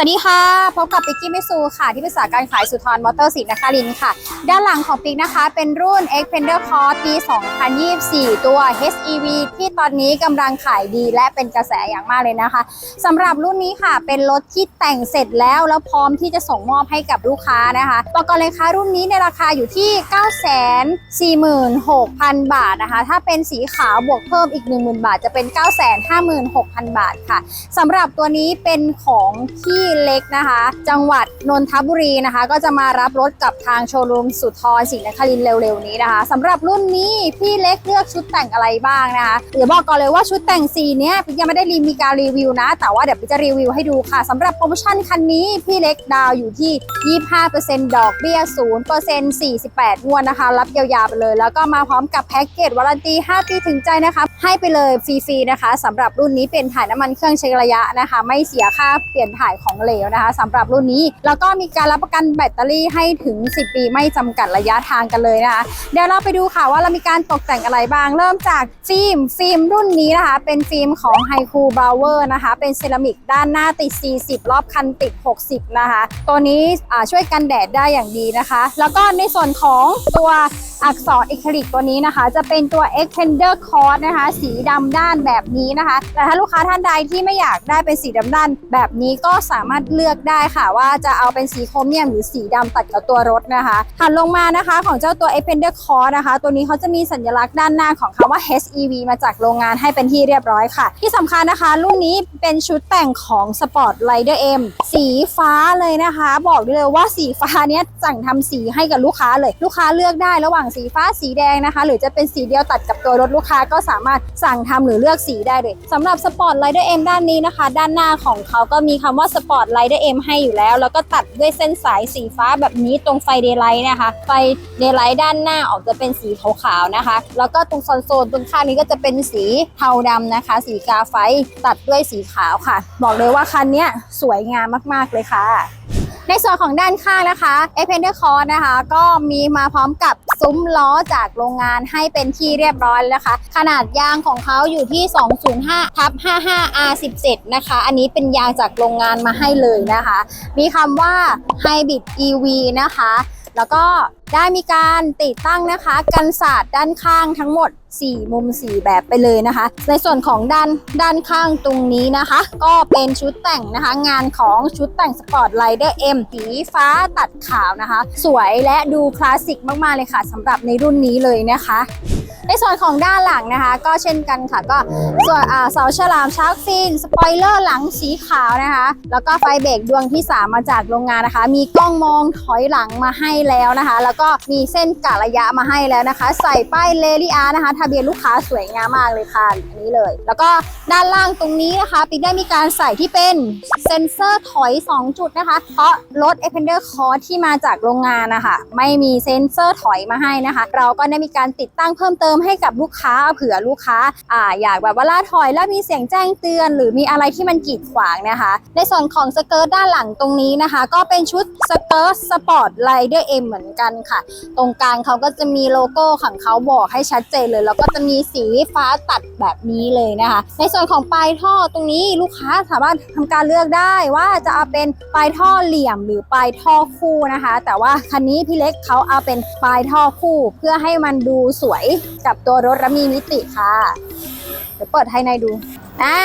สวัสดีค่ะ พบกับปิกกี้มิซูค่ะ ที่ปรึกษาการขายสุธรมอเตอร์สินนครินค่ะ ด้านหลังของปิกนะคะ เป็นรุ่น Xpander Cross ปี 2024 ตัว HEV ที่ตอนนี้กำลังขายดีและเป็นกระแสอย่างมากเลยนะคะสำหรับรุ่นนี้ค่ะ เป็นรถที่แต่งเสร็จแล้วแล้วพร้อมที่จะส่งมอบให้กับลูกค้านะคะบอกก่อนเลยค่ะรุ่นนี้ในราคาอยู่ที่ 946,000 บาทนะคะ ถ้าเป็นสีขาวบวกเพิ่มอีก 10,000 บาท จะเป็น 956,000 บาทค่ะสำหรับตัวนี้เป็นของที่พี่เล็กนะคะ จังหวัดนนทบุรีนะคะ ก็จะมารับรถกับทางโชว์รูมสุดทธรศรีนครินเร็วๆนี้นะคะสำหรับรุ่นนี้พี่เล็กเลือกชุดแต่งอะไรบ้างนะคะเดี๋ยวบอกก่อนเลยว่าชุดแต่งสีเนี้ยพี่ยังไม่ได้รีมีการรีวิวนะ แต่ว่าเดี๋ยวพี่จะรีวิวให้ดูค่ะสำหรับโปรโมชั่นคันนี้พี่เล็กดาวอยู่ที่ 25%ดอกเบี้ย 0% 48 งวดนะคะ รับยาวๆไปเลย แล้วก็มาพร้อมกับแพ็กเกจวารันตี 5 ปีถึงใจนะคะ ให้ไปเลยฟรีๆนะคะสำหรับรุ่นนี้เป็นถ่ายน้ำมันเครื่องเช็คระยะนะคะ ไม่เสียค่าเปลี่ยนถ่ายของเหลวนะคะสำหรับรุ่นนี้ แล้วก็มีการรับประกันแบตเตอรี่ให้ถึง 10 ปีไม่จำกัดระยะทางกันเลยนะคะเดี๋ยวเราไปดูค่ะว่าเรามีการตกแต่งอะไรบ้าง เริ่มจากฟิล์มฟิล์มรุ่นนี้นะคะ เป็นฟิล์มของ h i k u b r o w e r นะคะ เป็นเซรามิกด้านหน้าติด 40 รอบคันติด 60 นะคะ ตัวนี้ช่วยกันแดดได้อย่างดีนะคะ แล้วก็ในส่วนของตัวอักษรอะคลิกตัวนี้นะคะ จะเป็นตัว Extender Cross นะคะ สีดำด้านแบบนี้นะคะ แต่ถ้าลูกค้าท่านใดที่ไม่อยากได้เป็นสีดำด้านแบบนี้ก็สามารถเลือกได้ค่ะ ว่าจะเอาเป็นสีโครเมียมหรือสีดำตัดกับตัวรถนะคะถัดลงมานะคะของเจ้าตัว Extender Cross นะคะ ตัวนี้เขาจะมีสัญลักษณ์ด้านหน้าของคำว่า HEV มาจากโรงงานให้เป็นที่เรียบร้อยค่ะ ที่สำคัญนะคะ รุ่นนี้เป็นชุดแต่งของ Sport Rider M สีฟ้าเลยนะคะ บอกได้เลยว่าสีฟ้าเนี้ยสั่งทำสีให้กับลูกค้าเลย ลูกค้าเลือกได้ระหว่างสีฟ้าสีแดงนะคะ หรือจะเป็นสีเดียวตัดกับตัวรถลูกค้าก็สามารถสั่งทำหรือเลือกสีได้เลยสำหรับ Sport Rider M ด้านนี้นะคะ ด้านหน้าของเขาก็มีคำว่า Sport Rider M ให้อยู่แล้ว แล้วก็ตัดด้วยเส้นสายสีฟ้าแบบนี้ตรงไฟเดย์ไลท์นะคะ ไฟเดย์ไลท์ด้านหน้าออกจะเป็นสีขาวๆนะคะ แล้วก็ตรงโซนๆตรงข้างนี้ก็จะเป็นสีเทาดำนะคะ สีกาไฟตัดด้วยสีขาวค่ะ บอกเลยว่าคันนี้สวยงามมากๆเลยค่ะ ในส่วนของด้านข้างนะคะเอเพนเดอร์คอร์นะคะ ก็มีมาพร้อมกับซุ้มล้อจากโรงงานให้เป็นที่เรียบร้อยแล้วนะคะ ขนาดยางของเขาอยู่ที่ 205ทับ55 R17 นะคะ อันนี้เป็นยางจากโรงงานมาให้เลยนะคะ มีคำว่า Hybrid EV นะคะ แล้วก็ ได้มีการติดตั้งนะคะ กันศาสตร์ด้านข้างทั้งหมด 4 มุม 4 แบบไปเลยนะคะ ในส่วนของด้านด้านข้างตรงนี้นะคะ ก็เป็นชุดแต่งนะคะ งานของชุดแต่งสปอร์ตไลเดอร์ M สีฟ้าตัดขาวนะคะ สวยและดูคลาสสิกมาก ๆ เลยค่ะสำหรับในรุ่นนี้เลยนะคะ ในส่วนของด้านหลังนะคะ ก็เช่นกันค่ะ ก็ส่วนอ่าเสาฉลามชาร์กฟิน สปอยเลอร์หลังสีขาวนะคะ แล้วก็ไฟเบรกดวงที่ 3 มาจากโรงงานนะคะ มีกล้องมองถอยหลังมาให้แล้วนะคะ แล้วก็มีเส้นกะระยะมาให้แล้วนะคะ ใส่ป้ายเลดี้อาร์นะคะ ทะเบียนลูกค้าสวยงามมากเลยค่ะ อันนี้เลย แล้วก็ด้านล่างตรงนี้นะคะปิ๊กได้มีการใส่ที่เป็นเซ็นเซอร์ถอย 2 จุดนะคะ เพราะรถ e p e n d e r c o r ที่มาจากโรงงานนะคะไม่มีเซ็นเซอร์ถอยมาให้นะคะ เราก็ได้มีการติดตั้งเพิ่มเติมติมให้กับลูกค้าเผื่อลูกค้าอ่าอยากแบบว่าล่าถอยแล้วมีเสียงแจ้งเตือน หรือมีอะไรที่มันกีดขวางนะคะ ในส่วนของสเกิร์ตด้านหลังตรงนี้นะคะ ก็เป็นชุดสเกิร์ตสปอร์ตไ i เดอร์เอ็มเหมือนกันค่ะ ตรงกลางเขาก็จะมีโลโก้ของเขาบอกให้ชัดเจนเลย แล้วก็จะมีสีฟ้าตัดแบบนี้เลยนะคะ ในส่วนของปลายท่อตรงนี้ลูกค้าสามารถทำการเลือกได้ว่าจะเอาเป็นปลายท่อเหลี่ยมหรือปลายท่อคู่นะคะ แต่ว่าคันนี้พี่เล็กเขาเอาเป็นปลายท่อคู่ เพื่อให้มันดูสวยกับตัวรถและมีมิติค่ะ เดี๋ยวเปิดให้ในดูอ่า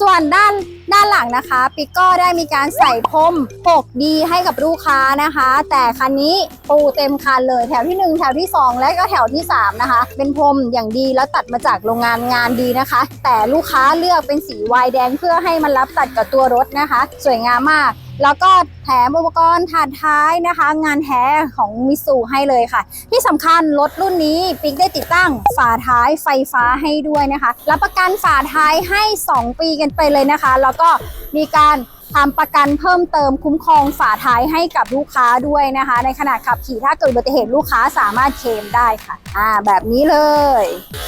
ส่วนด้านด้านหลังนะคะปิกก็ได้มีการใส่พรม 6D ให้กับลูกค้านะคะ แต่คันนี้ปูเต็มคันเลยแถวที่ 1 แถวที่ 2 และก็แถวที่ 3 นะคะ เป็นพรมอย่างดีแล้วตัดมาจากโรงงานงานดีนะคะ แต่ลูกค้าเลือกเป็นสีวายแดงเพื่อให้มันรับตัดกับตัวรถนะคะ สวยงามมาก แล้วก็แถมอุปกรณ์ถาดท้ายนะคะ งานแท้ของมิสูให้เลยค่ะ ที่สำคัญรถรุ่นนี้ปิ๊กได้ติดตั้งฝาท้ายไฟฟ้าให้ด้วยนะคะรับประกันฝาท้ายให้ 2 ปีกันไปเลยนะคะ แล้วก็มีการทำประกันเพิ่มเติมคุ้มครองฝาท้ายให้กับลูกค้าด้วยนะคะ ในขณะขับขี่ถ้าเกิดอุบัติเหตุลูกค้าสามารถเคลมได้ค่ะ อ่า แบบนี้เลย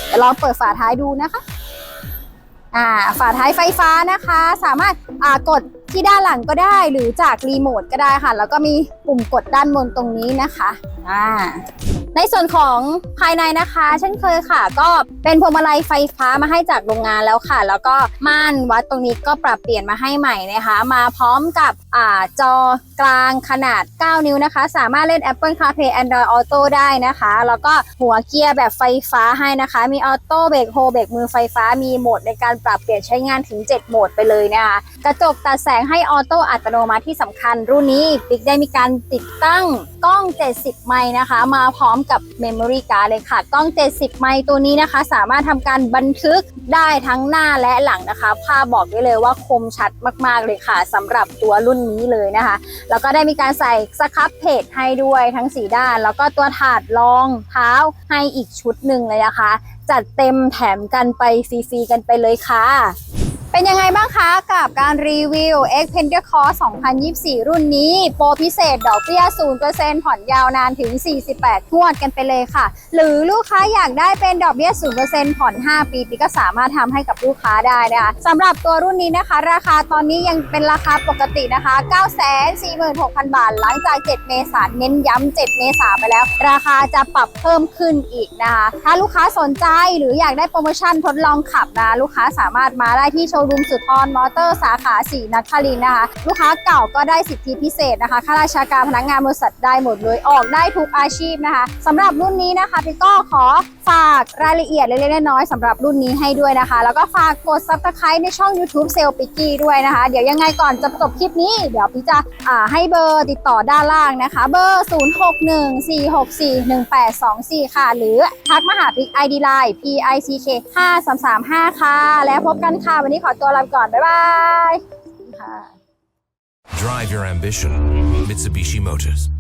เดี๋ยวลองเปิดฝาท้ายดูนะคะ อ่า ฝาท้ายไฟฟ้านะคะ สามารถอ่ากด ที่ด้านหลังก็ได้หรือจากรีโมทก็ได้ค่ะ แล้วก็มีปุ่มกดด้านบนตรงนี้นะคะอ่า ในส่วนของภายในนะคะเช่นเคยค่ะ ก็เป็นพวงมาลัยไฟฟ้ามาให้จากโรงงานแล้วค่ะ แล้วก็ม่านวัดตรงนี้ก็ปรับเปลี่ยนมาให้ใหม่นะคะ มาพร้อมกับอ่าจอกลางขนาด 9 นิ้วนะคะ สามารถเล่น Apple CarPlay Android Auto ได้นะคะ แล้วก็หัวเกียร์แบบไฟฟ้าให้นะคะ มีออโต้เบรกโฮเบรกมือไฟฟ้ามีโหมดในการปรับเปลี่ยนใช้งานถึง 7 โหมดไปเลยนะคะ กระจกตัดแสงให้ออโต้อัตโนมัติที่สำคัญ รุ่นนี้ปิ๊กได้มีการติดตั้งกล้อง 70 ไมค์นะคะ มาพร้อมกับ Memory Card เลยค่ะ กล้อง 70 ไมค์ตัวนี้นะคะ สามารถทำการบันทึกได้ทั้งหน้าและหลังนะคะ ภาพบอกได้เลยว่าคมชัดมาก ๆ เลยค่ะสำหรับตัวรุ่นนี้เลยนะคะ แล้วก็ได้มีการใส่สครับเพจให้ด้วยทั้ง4ด้าน แล้วก็ตัวถาดรองเท้าให้อีกชุดหนึ่งเลยนะคะ จัดเต็มแถมกันไปฟรีๆกันไปเลยค่ะ เป็นยังไงบ้างคะกับการรีวิว X Pentecost 2024 รุ่นนี้ โปรพิเศษดอกเบี้ย 0%ผ่อนยาวนานถึง 48งวดกันไปเลยค่ะ หรือลูกค้าอยากได้เป็นดอกเบี้ย 0%ผ่อน 5 ปีปีก็สามารถทำให้กับลูกค้าได้นะคะสำหรับตัวรุ่นนี้นะคะ ราคาตอนนี้ยังเป็นราคาปกตินะคะ 946,000 บาท หลังจาก 7 เมษายนเน้นย้ำ 7 เมษายนไปแล้ว ราคาจะปรับเพิ่มขึ้นอีกนะคะ ถ้าลูกค้าสนใจหรืออยากได้โปรโมชั่นทดลองขับนะลูกค้าสามารถมาได้ที่โชว์รูมสุดทรมอเตอร์สาขาสีนัทคลินนะคะ ลูกค้าเก่าก็ได้สิทธิพิเศษนะคะข้าราชการพนักงานบริษัทได้หมดเลยออกได้ทุกอาชีพนะคะสำหรับรุ่นนี้นะคะพี่ก็ขอ ฝากรายละเอียดเล็กๆน้อยๆสำหรับรุ่นนี้ให้ด้วยนะคะ แล้วก็ฝากกด subscribe ในช่อง YouTube เซลปิกกี้ด้วยนะคะ เดี๋ยวยังไงก่อนจะจบคลิปนี้ เดี๋ยวพี่จะอ่าให้เบอร์ติดต่อด้านล่างนะคะ เบอร์ 0614641824 ค่ะ หรือทักมาหาพิก ID Line PICK 5335 ค่ะ แล้วพบกันค่ะ วันนี้ขอตัวลาไปก่อน บ๊ายบายค่ะ Drive your ambition. Mitsubishi Motors.